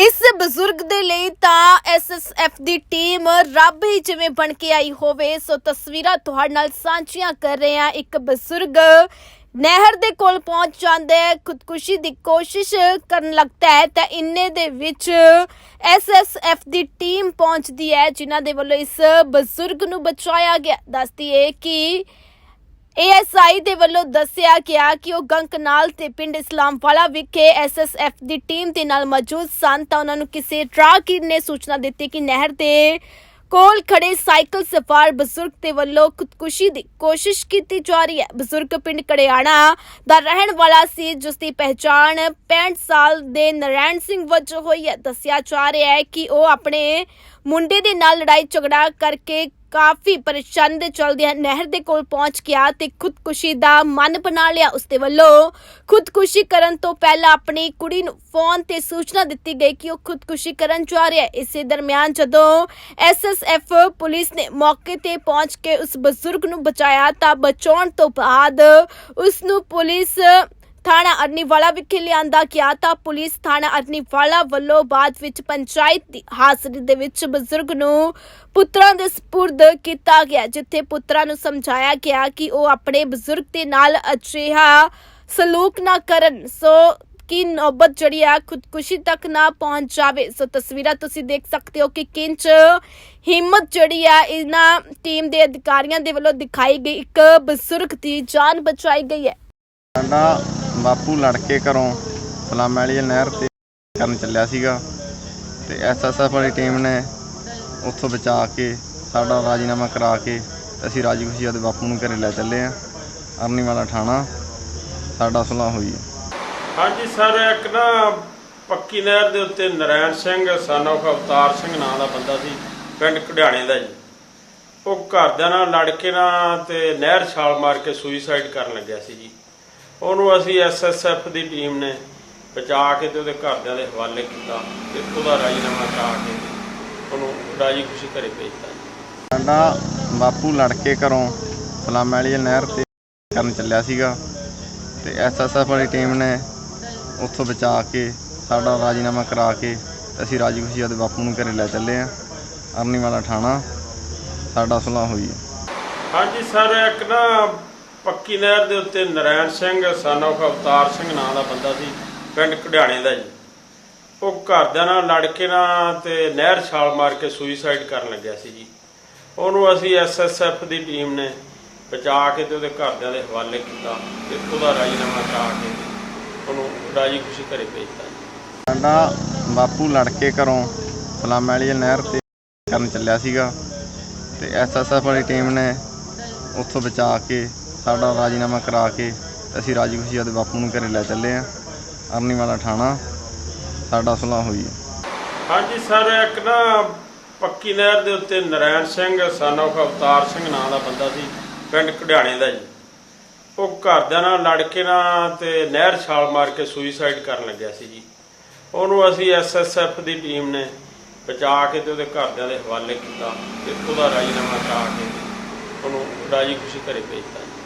ਇਸ ਬਜ਼ੁਰਗ ਦੇ ਲਈ ਤਾਂ ਐਸਐਸਐਫ ਦੀ ਟੀਮ ਰੱਬ ਹੀ ਜਿਵੇਂ ਬਣ ਕੇ ਆਈ ਹੋਵੇ, ਸੋ ਤਸਵੀਰਾਂ ਤੁਹਾਡੇ ਨਾਲ ਸਾਂਝੀਆਂ ਕਰ ਰਹੇ ਹਾਂ। ਇੱਕ ਬਜ਼ੁਰਗ ਨਹਿਰ ਦੇ ਕੋਲ ਪਹੁੰਚ ਜਾਂਦਾ ਹੈ, ਖੁਦਕੁਸ਼ੀ ਦੀ ਕੋਸ਼ਿਸ਼ ਕਰਨ ਲੱਗਦਾ ਹੈ, ਤਾਂ ਇੰਨੇ ਦੇ ਵਿੱਚ ਐਸਐਸਐਫ ਦੀ ਟੀਮ ਪਹੁੰਚਦੀ ਹੈ, ਜਿਨ੍ਹਾਂ ਦੇ ਵੱਲੋਂ ਇਸ ਬਜ਼ੁਰਗ ਨੂੰ ਬਚਾਇਆ ਗਿਆ। ਦੱਸਦੀ ਹੈ ਕਿ ਏਐਸਆਈ ਦੇ ਵੱਲੋਂ ਦੱਸਿਆ ਗਿਆ ਕਿ ਉਹ ਗੰਕਨਾਲ ਤੇ ਪਿੰਡ ਇਸਲਾਮਵਾਲਾ ਵਿਖੇ ਐਸਐਸਐਫ ਦੀ ਟੀਮ ਦੇ ਨਾਲ ਮੌਜੂਦ ਸਨ ਤਾਂ ਉਹਨਾਂ ਨੂੰ ਕਿਸੇ ਟਰੱਕਰ ਨੇ ਸੂਚਨਾ ਦਿੱਤੀ ਕਿ ਨਹਿਰ ਦੇ ਕੋਲ ਖੜੇ ਸਾਈਕਲ ਸਵਾਰ ਬਜ਼ੁਰਗ ਦੇ ਵੱਲੋਂ ਖੁਦਕੁਸ਼ੀ ਦੀ ਕੋਸ਼ਿਸ਼ ਕੀਤੀ ਜਾ ਰਹੀ ਹੈ। ਬਜ਼ੁਰਗ ਪਿੰਡ ਕੜਿਆਣਾ ਦਾ ਰਹਿਣ ਵਾਲਾ ਸੀ, ਜਿਸ ਦੀ ਪਹਿਚਾਣ 65 ਸਾਲ ਦੇ ਨਰੈਣ ਸਿੰਘ ਵਜੋਂ ਹੋਈ ਹੈ। ਦੱਸਿਆ ਜਾ ਰਿਹਾ ਹੈ ਕਿ ਉਹ ਆਪਣੇ ਮੁੰਡੇ ਦੇ ਨਾਲ ਲੜਾਈ ਝਗੜਾ ਕਰਕੇ ਕਾਫੀ ਪਰੇਸ਼ਾਨੀ ਦੇ ਚਲਦਿਆਂ ਨਹਿਰ ਦੇ ਕੋਲ ਪਹੁੰਚ ਗਿਆ ਤੇ ਖੁਦਕੁਸ਼ੀ ਦਾ ਮਨ ਬਣਾ ਲਿਆ ਉਸ ਦੇ ਵੱਲੋਂ। ਖੁਦਕੁਸ਼ੀ ਕਰਨ ਤੋਂ ਪਹਿਲਾਂ ਆਪਣੀ ਕੁੜੀ ਨੂੰ ਫੋਨ ਤੇ ਸੂਚਨਾ ਦਿੱਤੀ ਗਈ ਕਿ ਉਹ ਖੁਦਕੁਸ਼ੀ ਕਰਨ ਜਾ ਰਿਹਾ ਹੈ। ਇਸੇ ਦਰਮਿਆਨ ਜਦੋਂ ਐਸਐਸਐਫ ਪੁਲਿਸ ਨੇ ਮੌਕੇ ਤੇ ਪਹੁੰਚ ਕੇ ਉਸ ਬਜ਼ੁਰਗ ਨੂੰ ਬਚਾਇਆ ਤਾਂ ਬਚਾਉਣ ਤੋਂ ਬਾਅਦ ਉਸ ਨੂੰ ਪੁਲਿਸ ਥਾਣਾ ਅਰਨੀਵਾਲਾ ਵਿਖੇ ਲਿਆਂਦਾ ਗਿਆ ਤਾਂ ਪੁਲਿਸ ਥਾਣਾ ਅਰਨੀਵਾਲਾ ਵੱਲੋਂ ਬਾਅਦ ਵਿੱਚ ਪੰਚਾਇਤ ਦੀ ਹਾਜ਼ਰੀ ਦੇ ਵਿੱਚ ਬਜ਼ੁਰਗ ਨੂੰ ਪੁੱਤਰਾਂ ਦੇ ਸਪੁਰਦ ਕੀਤਾ ਗਿਆ, ਜਿੱਥੇ ਪੁੱਤਰਾਂ ਨੂੰ ਸਮਝਾਇਆ ਗਿਆ ਕਿ ਉਹ ਆਪਣੇ ਬਜ਼ੁਰਗ ਦੇ ਨਾਲ ਅਜਿਹਾ ਸਲੂਕ ਨਾ ਕਰਨ, ਸੋ ਕਿ ਨੌਬਤ ਜਿਹੜੀ ਆ ਖੁਦਕੁਸ਼ੀ ਤੱਕ ਨਾ ਪਹੁੰਚ ਜਾਵੇ। ਸੋ ਤਸਵੀਰਾਂ ਤੁਸੀਂ ਦੇਖ ਸਕਦੇ ਹੋ ਕਿ ਕਿੰਚ ਹਿੰਮਤ ਜਿਹੜੀ ਆ ਇਹਨਾਂ ਟੀਮ ਦੇ ਅਧਿਕਾਰੀਆਂ ਦੇ ਵੱਲੋਂ ਦਿਖਾਈ ਗਈ, ਇੱਕ ਬਜ਼ੁਰਗ ਦੀ ਜਾਨ ਬਚਾਈ ਗਈ ਹੈ। ਸਾਡਾ ਬਾਪੂ ਲੜਕੇ ਘਰੋਂ ਸਲਾਮ ਵਾਲੀ ਨਹਿਰ ਤੇ ਕਰਨ ਚੱਲਿਆ ਸੀਗਾ ਤੇ ਐਸਐਸਐਫ ਵਾਲੀ ਟੀਮ ਨੇ ਉੱਥੋਂ ਬਚਾ ਕੇ ਸਾਡਾ ਰਾਜੀਨਾਮਾ ਕਰਾ ਕੇ ਅਸੀਂ ਰਾਜੀ ਖੁਸ਼ੀ ਆਪਦੇ ਬਾਪੂ ਨੂੰ ਘਰੇ ਲੈ ਚੱਲੇ ਆ ਅਰਨੀ ਵਾਲਾ ਠਾਣਾ, ਸਾਡਾ ਸੁਲਾਹ ਹੋਈ ਹੈ। ਹਾਂਜੀ ਸਰ, ਇੱਕ ਨਾ ਪੱਕੀ ਨਹਿਰ ਦੇ ਉੱਤੇ ਨਰੈਣ ਸਿੰਘ, son of ਅਵਤਾਰ ਸਿੰਘ ਨਾਂ ਦਾ ਬੰਦਾ ਸੀ, ਪਿੰਡ ਕਢਿਆਣੇ ਦਾ ਜੀ। ਉਹ ਘਰਦਿਆਂ ਨਾਲ ਲੜ ਕੇ ਨਾ ਤੇ ਨਹਿਰ ਛਾਲ ਮਾਰ ਕੇ ਸੁਈਸਾਈਡ ਕਰਨ ਲੱਗਿਆ ਸੀ ਜੀ। ਉਹਨੂੰ ਅਸੀਂ ਐਸਐਸਐਫ ਦੀ ਟੀਮ ਨੇ ਬਚਾ ਕੇ ਤੇ ਉਹਦੇ ਘਰਦਿਆਂ ਦੇ ਹਵਾਲੇ ਕੀਤਾ ਤੇ ਉਹਦਾ ਰਾਜੀਨਾਮਾ ਕਰਾ ਕੇ ਉਹਨੂੰ ਰਾਜੀ ਖੁਸ਼ੀ ਘਰੇ ਭੇਜਤਾ ਸਾਡਾ ਬਾਪੂ ਲੜ ਕੇ ਘਰੋਂ ਸਲਾਮ ਵਾਲੀ ਨਹਿਰ ਤੇ ਕਰਨ ਚੱਲਿਆ ਸੀਗਾ ਤੇ ਐਸਐਸਐਫ ਵਾਲੀ ਟੀਮ ਨੇ ਉੱਥੋਂ ਬਚਾ ਕੇ ਸਾਡਾ ਰਾਜੀਨਾਮਾ ਕਰਾ ਕੇ ਅਸੀਂ ਰਾਜੀ ਖੁਸ਼ੀ ਆਪਦੇ ਬਾਪੂ ਨੂੰ ਘਰੇ ਲੈ ਚੱਲੇ ਆ ਅਰਨੀ ਵਾਲਾ ਠਾਣਾ ਸਾਡਾ ਸੁਲਾਹ ਹੋਈ ਹਾਂਜੀ ਸਰ ਇੱਕ ਨਾ ਪੱਕੀ ਨਹਿਰ ਦੇ ਉੱਤੇ ਨਰੈਣ ਸਿੰਘ, son of ਅਵਤਾਰ ਸਿੰਘ ਨਾਂ ਦਾ ਬੰਦਾ ਸੀ, ਪਿੰਡ ਕਢਿਆਣੇ ਦਾ ਜੀ। ਉਹ ਘਰਦਿਆਂ ਨਾਲ ਲੜ ਕੇ ਨਾ ਤੇ ਨਹਿਰ ਛਾਲ ਮਾਰ ਕੇ ਸੁਈਸਾਈਡ ਕਰਨ ਲੱਗਿਆ ਸੀ ਜੀ। ਉਹਨੂੰ ਅਸੀਂ ਐਸਐਸਐਫ ਦੀ ਟੀਮ ਨੇ ਬਚਾ ਕੇ ਤੇ ਉਹਦੇ ਘਰਦਿਆਂ ਦੇ ਹਵਾਲੇ ਕੀਤਾ ਤੇ ਉਹਦਾ ਰਾਜੀਨਾਮਾ ਕਰਾ ਕੇ ਉਹਨੂੰ ਰਾਜੀ ਖੁਸ਼ੀ ਘਰੇ ਭੇਜਤਾ ਜੀ। ਸਾਡਾ ਬਾਪੂ ਲੜਕੇ ਘਰੋਂ ਸਲਾਮ ਵਾਲੀ ਨਹਿਰ ਤੇ ਕਰਨ ਚੱਲਿਆ ਸੀਗਾ ਤੇ ਐਸਐਸਐਫ ਵਾਲੀ ਟੀਮ ਨੇ ਉੱਥੋਂ ਬਚਾ ਕੇ ਸਾਡਾ ਰਾਜੀਨਾਮਾ ਕਰਾ ਕੇ ਅਸੀਂ ਰਾਜੀ ਖੁਸ਼ੀ ਆਪਦੇ ਬਾਪੂ ਨੂੰ ਘਰੇ ਲੈ ਚੱਲੇ ਆ। ਅਰਨੀ ਵਾਲਾ ਠਾਣਾ, ਸਾਡਾ ਸੁਲਾਹ ਹੋਈ ਹਾਂਜੀ ਸਰ, ਇੱਕ ਨਾ ਪੱਕੀ ਨਹਿਰ ਦੇ ਉੱਤੇ ਨਰੈਣ ਸਿੰਘ, son of ਅਵਤਾਰ ਸਿੰਘ ਨਾਂ ਦਾ ਬੰਦਾ ਸੀ, ਪਿੰਡ ਕਢਿਆਣੇ ਦਾ ਜੀ। ਉਹ ਘਰਦਿਆਂ ਨਾਲ ਲੜ ਕੇ ਨਾ ਤੇ ਨਹਿਰ ਛਾਲ ਮਾਰ ਕੇ ਸੁਈਸਾਈਡ ਕਰਨ ਲੱਗਿਆ ਸੀ ਜੀ। ਉਹਨੂੰ ਅਸੀਂ ਐਸਐਸਐਫ ਦੀ ਟੀਮ ਨੇ ਬਚਾ ਕੇ ਤੇ ਉਹਦੇ ਘਰਦਿਆਂ ਦੇ ਹਵਾਲੇ ਕੀਤਾ ਤੇ ਉਹਦਾ ਰਾਜੀਨਾਮਾ ਕਰਾ ਕੇ ਉਹਨੂੰ ਰਾਜੀ ਖੁਸ਼ੀ ਘਰੇ ਭੇਜਤਾ ਜੀ।